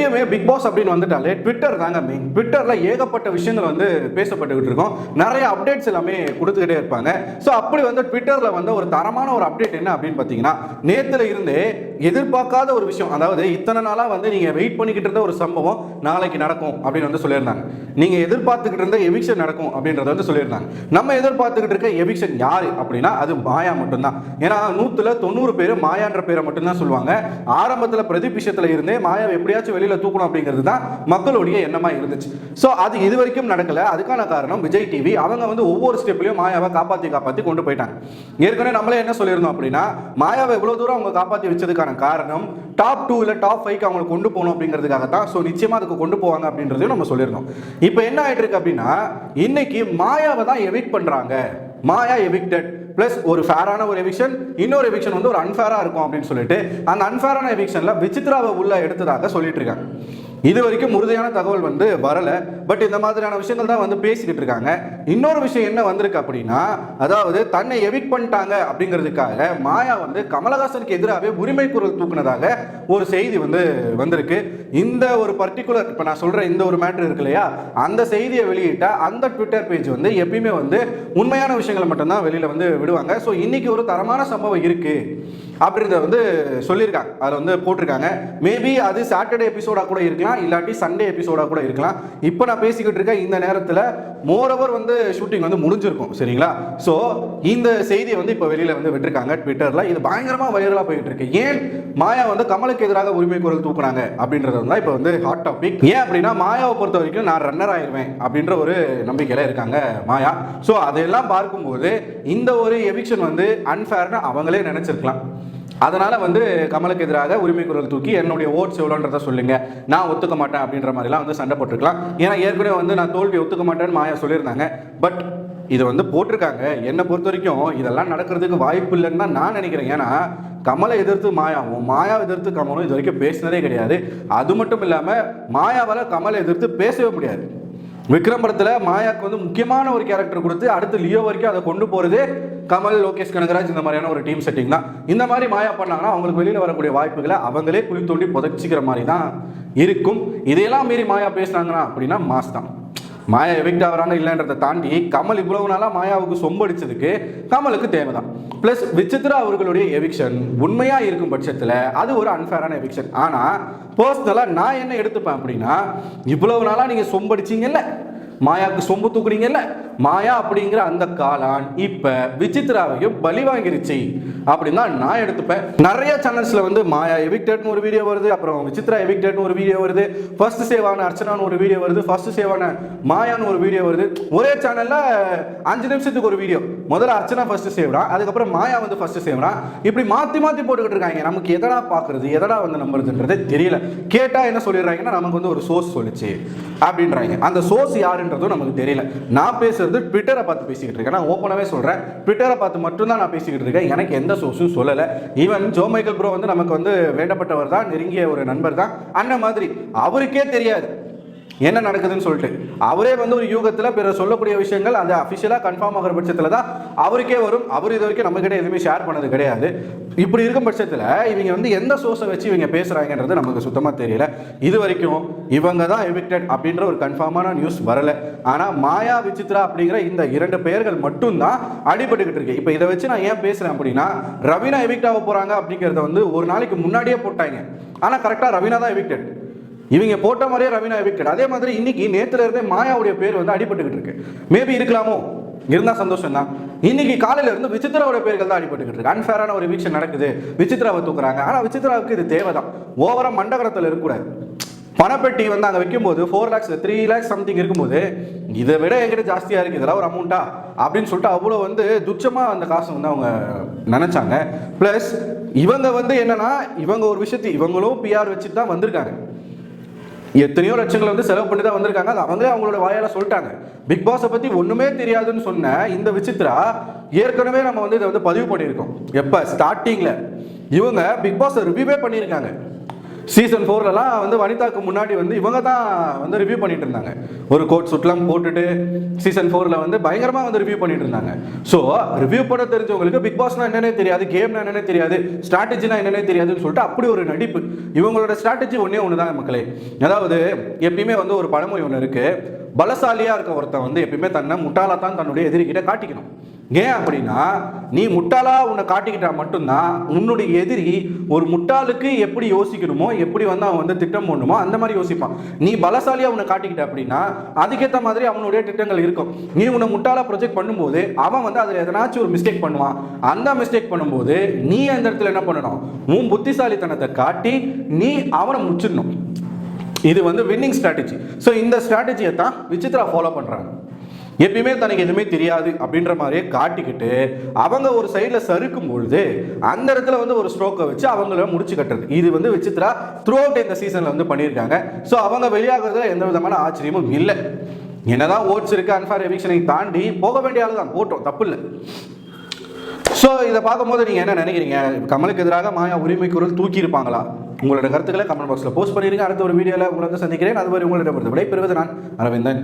எப்பயுமே big pass அப்படின்னு வந்துட்டாலே ட்விட்டர் தாங்க மெயின் ட்விட்டரில் ஏகப்பட்ட விஷயங்கள் வந்து பேசப்பட்டுக்கிட்டு இருக்கும். நிறைய அப்டேட்ஸ் எல்லாமே கொடுத்துக்கிட்டே இருப்பாங்க. ஸோ அப்படி வந்து ட்விட்டரில் வந்து ஒரு தரமான ஒரு அப்டேட் என்ன அப்படின்னு பார்த்தீங்கன்னா நேத்துல இருந்தே எதிர்பார்க்காத ஒரு விஷயம். அதாவது இத்தனை நாளாக வந்து நீங்கள் வெயிட் பண்ணிக்கிட்டு இருந்த ஒரு சம்பவம் நாளைக்கு நடக்கும் அப்படின்னு வந்து சொல்லியிருந்தாங்க. நீங்கள் எதிர்பார்த்துக்கிட்டு இருந்த எவிக்ஷன் நடக்கும் அப்படின்றத வந்து சொல்லியிருந்தாங்க. நம்ம எதிர்பார்த்துக்கிட்டு இருக்க எவிக்ஷன் யார் அப்படின்னா அது மாயா மட்டும்தான். ஏன்னா நூத்துல தொண்ணூறு பேர் மாயான்ற பேரை மட்டும்தான் சொல்லுவாங்க. ஆரம்பத்தில் பிரதீப் விஷயத்துல இருந்தே மாயா எப்படியாச்சும் வெளியில் தூக்கணும் அப்படிங்கிறது தான் மக்களுடைய எண்ணமா இருந்துச்சு. ஸோ அது இது வரைக்கும் நடக்கல. அதுக்கான காரணம் விஜய் டிவி அவங்க வந்து ஒவ்வொரு ஸ்டெப்லையும் மாயாவை காப்பாற்றி காப்பாற்றி கொண்டு போயிட்டாங்க. ஏற்கனவே நம்மளே என்ன சொல்லியிருந்தோம் அப்படின்னா மாயாவை எவ்வளோ தூரம் அவங்க காப்பாற்றி வச்சதுக்கான காரணம் டாப் டூ இல்லை டாப் ஃபைவ்க்கு அவங்க கொண்டு போகணும் அப்படிங்கிறதுக்காக தான் ஸோ நிச்சயமா அதுக்கு கொண்டு போவாங்க அப்படின்றதையும் நம்ம சொல்லியிருந்தோம். இப்போ என்ன ஆகிட்டு இருக்கு அப்படின்னா இன்னைக்கு மாயாவை தான் எவிக்ட் பண்றாங்க. மாயா எவிக்டட் ப்ளஸ் ஒரு ஃபேரான ஒரு எவிக்ஷன் இன்னொரு எவிக்ஷன் வந்து ஒரு அன்ஃபேராக இருக்கும் அப்படின்னு சொல்லிட்டு அந்த அன்ஃபேரான எவிக்ஷனில் விசித்ராவை உள்ள எடுத்ததாக சொல்லிட்டு இருக்காங்க. இது வரைக்கும் உறுதியான தகவல் வந்து வரலை. பட் இந்த மாதிரியான விஷயங்கள் தான் வந்து பேசிக்கிட்டு இருக்காங்க. இன்னொரு விஷயம் என்ன வந்திருக்கு அப்படின்னா அதாவது தன்னை எவிக் பண்ணிட்டாங்க அப்படிங்கிறதுக்காக மாயா வந்து கமலஹாசனுக்கு எதிராகவே உரிமை குரல் தூக்குனதாக ஒரு செய்தி வந்து வந்திருக்கு. இந்த ஒரு பர்டிகுலர் இப்போ நான் சொல்கிற இந்த ஒரு மேட்ரு இருக்கு இல்லையா? அந்த செய்தியை வெளியிட்ட அந்த ட்விட்டர் பேஜ் வந்து எப்பயுமே வந்து உண்மையான விஷயங்களை மட்டும்தான் வெளியில் வந்து விடுவாங்க ஸோ இன்னைக்கு ஒரு தரமான சம்பவம் இருக்கு. அப்படின்றத வந்து சொல்லியிருக்காங்க. அதில் வந்து போட்டிருக்காங்க. மேபி அது சாட்டர்டே எபிசோடாக கூட இருக்கலாம் இல்லாட்டி சண்டே எபிசோடாக கூட இருக்கலாம். இப்போ நான் பேசிக்கிட்டு இருக்கேன் இந்த நேரத்தில் மோரோவர் வந்து ஷூட்டிங் வந்து முடிஞ்சிருக்கும் சரிங்களா? ஸோ இந்த செய்தியை வந்து இப்போ வெளியில் வந்து விட்டுருக்காங்க ட்விட்டரில் இது பயங்கரமாக வைரலாக போயிட்டு இருக்கு ஏன் மாயா வந்து கமலுக்கு எதிராக உரிமை குரல் தூக்குனாங்க அப்படின்றது தான் இப்போ வந்து ஹாட் டாபிக் ஏன் அப்படின்னா மாயாவை பொறுத்த வரைக்கும் நான் ரன்னர் ஆயிடுவேன் அப்படின்ற ஒரு நம்பிக்கையில் இருக்காங்க மாயா. ஸோ அதையெல்லாம் பார்க்கும்போது இந்த ஒரு எவிக்ஷன் வந்து அன்ஃபேர்னு அவங்களே நினச்சிருக்கலாம். அதனால் வந்து கமலுக்கு எதிராக உரிமை குரல் தூக்கி என்னுடைய ஓட்ஸ் எவ்வளோன்றத சொல்லுங்க. நான் ஒத்துக்க மாட்டேன் அப்படின்ற மாதிரிலாம் வந்து சண்டை போட்டிருக்கலாம். ஏன்னா ஏற்கனவே வந்து நான் தோல்வி ஒத்துக்க மாட்டேன்னு மாயா சொல்லியிருந்தாங்க. பட் இது வந்து போட்டிருக்காங்க. என்னை பொறுத்த வரைக்கும் இதெல்லாம் நடக்கிறதுக்கு வாய்ப்பு இல்லைன்னு தான் நான் நினைக்கிறேன். ஏன்னா கமலை எதிர்த்து மாயாவும் மாயா எதிர்த்து கமலும் இது வரைக்கும் பேசினதே கிடையாது. அது மட்டும் இல்லாமல் மாயாவால் கமலை எதிர்த்து பேசவே முடியாது. விக்ரம் படத்துல மாயாக்கு வந்து முக்கியமான ஒரு கேரக்டர் கொடுத்து அடுத்து லியோ வரைக்கும் அதை கொண்டு போறது கமல் லோகேஷ் கனகராஜ் இந்த மாதிரியான ஒரு டீம் செட்டிங் தான். இந்த மாதிரி மாயா பண்ணாங்கன்னா அவங்களுக்கு வெளியில வரக்கூடிய வாய்ப்புகளை அவங்களே குழி தோண்டி புதைச்சிக்கிற மாதிரி தான் இருக்கும். இதையெல்லாம் மீறி மாயா பேசுனாங்கன்னா அப்படின்னா மாஸ் தான். மாயா எவிக்ட் ஆகிறாங்க இல்லைன்றதை தாண்டி கமல் இவ்வளவு நாளாக மாயாவுக்கு சொம்படிச்சதுக்கு கமலுக்கு தேவை தான் ப்ளஸ் விசித்ரா அவர்களுடைய எவிக்ஷன் உண்மையாக இருக்கும் பட்சத்தில் அது ஒரு அன்ஃபேரான எவிக்ஷன் ஆனால் பர்சனலாக நான் என்ன எடுத்துப்பேன் அப்படின்னா இவ்வளவு நாளாக நீங்கள் சொம்படிச்சிங்கல்ல. மாயாவுக்கு சொம்பு தூக்குறீங்கல்ல மாயா அப்படிங்கிற அந்த காளான் இப்ப விசித்ராவையும் பலி வாங்கிருச்சு. அப்படின்னு தான் நான் எடுத்துப்பேன். நிறைய சேனல்ஸ்ல வந்து மாயா எவிக்டட்னு ஒரு வீடியோ வருது அப்புறம் விசித்ரா எவிக்டட்னு ஒரு வீடியோ வருது ஃபர்ஸ்ட் சேவான அர்ச்சனான்னு ஒரு வீடியோ வருது ஃபர்ஸ்ட் சேவான மாயான்னு ஒரு வீடியோ வருது. ஒரே சேனல்ல அஞ்சு நிமிஷத்துக்கு ஒரு வீடியோ முதல்ல அர்ச்சனா ஃபர்ஸ்ட் சேவ்டா அதுக்கப்புறம் மாயா வந்து ஃபர்ஸ்ட் சேவ்டா இப்படி மாத்தி மாத்தி போட்டுக்கிட்டு இருக்காங்க. நமக்கு எதடா பாக்குறது எதடா வந்து நம்புறதுன்றதே தெரியல. கேட்டா என்ன சொல்லிடுறாங்கன்னா நமக்கு வந்து ஒரு சோர்ஸ் சொல்லுச்சு. அப்படின்றாங்க. அந்த சோர்ஸ் யாருன்றதும் நமக்கு தெரியல. நான் பேசுறது ட்விட்டரை பார்த்து பேசிக்கிட்டு இருக்கேன். நான் ஓப்பனாகவே சொல்கிறேன் ட்விட்டரை பார்த்து மட்டும்தான் நான் பேசிக்கிட்டு இருக்கேன். எனக்கு எந்த சோர்ஸும் சொல்லலை. ஈவன் ஜோ மைக்கேல் ப்ரோ வந்து நமக்கு வந்து வேண்டப்பட்டவர் தான். நெருங்கிய ஒரு நண்பர் தான். அந்த மாதிரி. அவருக்கே தெரியாது. என்ன நடக்குதுன்னு சொல்லிட்டு. அவரே வந்து ஒரு யூகத்தில் பிற சொல்லக்கூடிய விஷயங்கள் அந்த அஃபிஷியலாக கன்ஃபார்ம் ஆகிற பட்சத்தில் தான் அவருக்கே வரும். அவர் இது வரைக்கும் நம்மக்கிட்ட எதுவுமே ஷேர் பண்ணது கிடையாது. இப்படி இருக்கும் பட்சத்தில் இவங்க வந்து எந்த சோர்ஸை வச்சு இவங்க பேசுகிறாங்கன்றது நமக்கு சுத்தமாக தெரியல. இது வரைக்கும் இவங்க தான் எவிக்டட் அப்படின்ற ஒரு கன்ஃபார்மான நியூஸ் வரலை. ஆனால் மாயா விசித்ரா அப்படிங்கிற இந்த இரண்டு பெயர்கள் மட்டும்தான் அடிபட்டுக்கிட்டு இருக்கு. இப்போ இதை வச்சு நான் ஏன் பேசுகிறேன் அப்படின்னா ரவீனா எவிக்ட் ஆக போகிறாங்க அப்படிங்கிறத வந்து ஒரு நாளைக்கு முன்னாடியே போட்டாங்க. ஆனால் கரெக்டாக ரவீனா தான் எவிக்டட் இவங்க போட்ட மாதிரியே ரவீனா எவிக்டட் அதே மாதிரி இன்னைக்கு நேத்துல இருந்தே மாயாவுடைய பேர் வந்து அடிபட்டுக்கிட்டு இருக்கு. மேபி இருக்கலாமோ? இருந்தா சந்தோஷம் தான் இன்னைக்கு காலையில இருந்து விசித்ராவோட பேர்கள் தான் அடிபட்டுக்கிட்டு இருக்கு. அன்ஃபேரான ஒரு வீக்ஷன் நடக்குது. விசித்ராவை தூக்குறாங்க. ஆனா விசித்ராவுக்கு இது தேவைதான். ஓவரா மண்டகரத்தில் இருக்கக்கூடாது. பணப்பெட்டி வந்து அங்கே வைக்கும்போது four lakhs three lakhs something இருக்கும்போது இதை விட எங்கிட்ட ஜாஸ்தியாக இருக்குது இதெல்லாம் ஒரு அமௌண்ட்டா அப்படின்னு சொல்லிட்டு அவ்வளோ வந்து துச்சமாக அந்த காசு வந்து அவங்க நினச்சாங்க. ப்ளஸ் இவங்க வந்து என்னன்னா இவங்க ஒரு விஷயத்தை இவங்களும் பிஆர் வச்சுட்டு தான் வந்திருக்காங்க. எத்தனையோ லட்சங்கள் வந்து செலவு பண்ணி தான் வந்திருக்காங்க. அது அவங்களே அவங்களோட வாயால் சொல்லிட்டாங்க. பிக் பாஸை பற்றி ஒன்றுமே தெரியாதுன்னு சொன்ன இந்த விசித்ரா ஏற்கனவே நம்ம வந்து இதை வந்து பதிவு பண்ணியிருக்கோம். எப்போ? ஸ்டார்டிங்கில் இவங்க பிக் பாஸை ரிவ்யூவே பண்ணியிருக்காங்க. சீசன் ஃபோர்லலாம் வந்து வனிதாக்கு முன்னாடி வந்து இவங்க தான் வந்து ரிவ்யூ பண்ணிட்டு இருந்தாங்க ஒரு கோட் சுட்லாம் போட்டுட்டு சீசன் ஃபோரில் வந்து பயங்கரமாக வந்து ரிவ்யூ பண்ணிட்டு இருந்தாங்க ஸோ ரிவ்யூ பண்ண தெரிஞ்சவங்களுக்கு பிக் பாஸ்னா என்னன்னே தெரியாது கேம்னா என்னன்னே தெரியாது ஸ்ட்ராட்டஜினா என்னன்னே தெரியாதுன்னு சொல்லிட்டு அப்படி ஒரு நடிப்பு. இவங்களோட ஸ்ட்ராட்டஜி ஒன்றே ஒன்று தான் மக்களே. அதாவது எப்பயுமே வந்து ஒரு பழமொழி ஒன்று இருக்குது பலசாலியாக இருக்க ஒருத்தன் வந்து எப்பயுமே தன்னை முட்டாளா தான் தன்னுடைய எதிரிகிட்ட காட்டிக்கணும். ஏன் அப்படின்னா நீ முட்டாளாக உன்னை காட்டிக்கிட்டா மட்டும்தான் உன்னுடைய எதிரி ஒரு முட்டாளுக்கு எப்படி யோசிக்கணுமோ எப்படி வந்து அவன் வந்து திட்டம் போடணுமோ அந்த மாதிரி யோசிப்பான். நீ பலசாலியாக உன்னை காட்டிக்கிட்ட அப்படின்னா அதுக்கேற்ற மாதிரி அவனுடைய திட்டங்கள் இருக்கும். நீ உன்னை முட்டாளாக ப்ரொஜெக்ட் பண்ணும்போது அவன் வந்து அதில் எதனாச்சும் ஒரு மிஸ்டேக் பண்ணுவான். அந்த மிஸ்டேக் பண்ணும்போது நீ அந்த இடத்துல என்ன பண்ணணும்? உன் புத்திசாலித்தனத்தை காட்டி நீ அவனை முச்சிடணும். இது வந்து வின்னிங் ஸ்ட்ராட்டஜி ஸோ இந்த ஸ்ட்ராட்டஜியை தான் விசித்ரா ஃபாலோ பண்ணுறாங்க எப்பயுமே தனக்கு எதுவுமே தெரியாது அப்படின்ற மாதிரியே காட்டிக்கிட்டு அவங்க ஒரு சைடில் சறுக்கும் பொழுது அந்த இடத்துல வந்து ஒரு ஸ்ட்ரோக்கை வச்சு அவங்கள முடிச்சு கட்டுறது. இது வந்து விசித்ரா த்ரூ அவுட் இந்த சீசனில் வந்து பண்ணியிருக்காங்க. ஸோ அவங்க வெளியாகிறதுல எந்த விதமான ஆச்சரியமும் இல்லை. என்னதான் ஓட்ஸ் இருக்கு அன்ஃபார் எவிக்ஷனை தாண்டி போக வேண்டிய ஆள் தான். போட்டோம் தப்பு இல்லை. ஸோ இதை பார்க்கும்போது நீங்கள் என்ன நினைக்கிறீங்க? கமலுக்கு எதிராக மாயா உரிமை குரல் தூக்கியிருப்பாங்களா? உங்களோட கருத்துக்களை கமெண்ட் பாக்ஸில் போஸ்ட் பண்ணிருக்கேன் அடுத்த ஒரு வீடியோவில் உங்களை வந்து சந்திக்கிறேன். அதுவரை உங்களிடம் விடைபெறுவது நான் அரவிந்தன்.